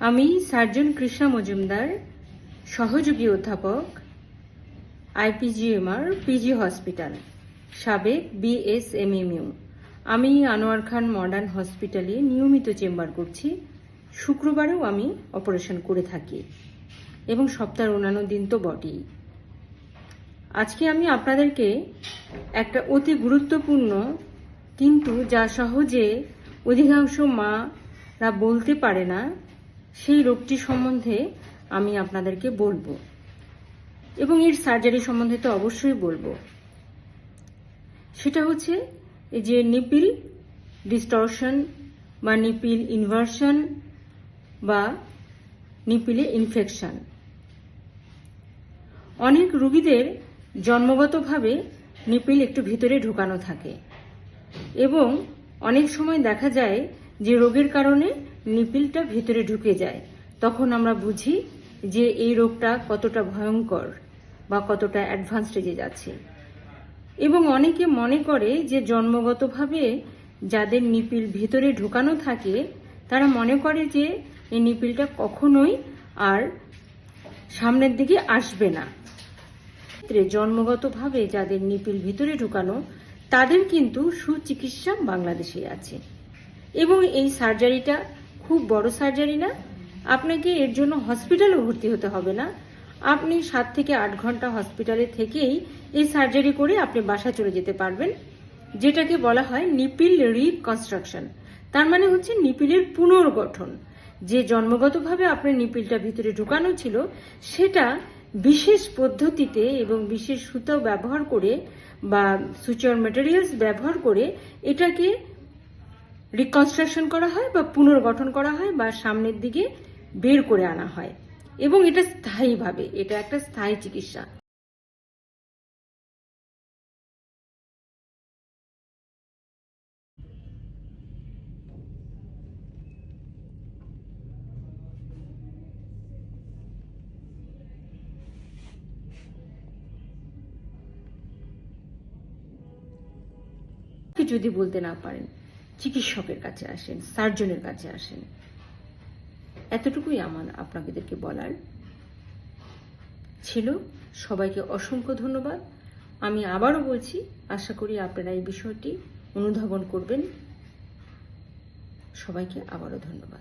আমি সার্জন কৃষ্ণা মজুমদার, সহযোগী অধ্যাপক, আইপিজিএমআর, পিজি হসপিটাল, সাবেক বিএসএমএমইউ। আমি আনোয়ার খান মডার্ন হসপিটালে নিয়মিত চেম্বার করছি। শুক্রবারেও আমি অপারেশন করে থাকি এবং সপ্তাহের অন্যান্য দিন তো বটেই। আজকে আমি আপনাদেরকে একটা অতি গুরুত্বপূর্ণ কিন্তু যা সহজে অধিকাংশ মারা বলতে পারে না সেই রোগটি সম্বন্ধে আমি আপনাদেরকে বলব। এবং এর সার্জারি সম্বন্ধে তো অবশ্যই বলব। সেটা হচ্ছে এই যে নিপিল ডিস্টরশন বা নিপিল ইনভার্সন বা নিপিলে ইনফেকশন অনেক রুগীদের জন্মগতভাবে নিপিল একটু ভিতরে ঢোকানো থাকে। এবং অনেক সময় দেখা যায় যে রোগের কারণে নিপিলটা ভিতরে ঢুকে যায়, তখন আমরা বুঝি যে এই রোগটা কতটা ভয়ঙ্কর বা কতটা অ্যাডভান্স স্টেজে যাচ্ছে। এবং অনেকে মনে করে যে জন্মগতভাবে যাদের নিপিল ভিতরে ঢোকানো থাকে, তারা মনে করে যে এই নিপিলটা কখনোই আর সামনের দিকে আসবে না। জন্মগতভাবে যাদের নিপিল ভিতরে ঢুকানো, তাদের কিন্তু সুচিকিৎসা বাংলাদেশে আছে। এবং এই সার্জারিটা খুব বড় সার্জারি না, আপনাকে এর জন্য হসপিটালে ভর্তি হতে হবে না। আপনি সাত থেকে আট ঘণ্টা হসপিটালে থেকেই এই সার্জারি করে আপনি বাসা চলে যেতে পারবেন, যেটাকে বলা হয় নিপিল রিকনস্ট্রাকশন। তার মানে হচ্ছে নিপিলের পুনর্গঠন। যে জন্মগতভাবে আপনার নিপিলটা ভিতরে ঢুকানো ছিল, সেটা বিশেষ পদ্ধতিতে এবং বিশেষ সুতো ব্যবহার করে বা সুচার ম্যাটেরিয়ালস ব্যবহার করে এটাকে রিকনস্ট্রাকশন করা হয় বা পুনর্গঠন করা হয় বা সামনের দিকে বের করে আনা হয়। এবং এটা স্থায়ীভাবে, এটা একটা স্থায়ী চিকিৎসা। যদি বলতে না পারেন চিকিৎসকের কাছে আসেন, সার্জনের কাছে আসেন। এতটুকুই আমার আপনাদেরকে বলার। ছিল, সবাইকে অসংখ্য ধন্যবাদ। আমি আবারও বলছি, আশা করি আপনারা এই বিষয়টি অনুধাবন করবেন। সবাইকে আবারও ধন্যবাদ।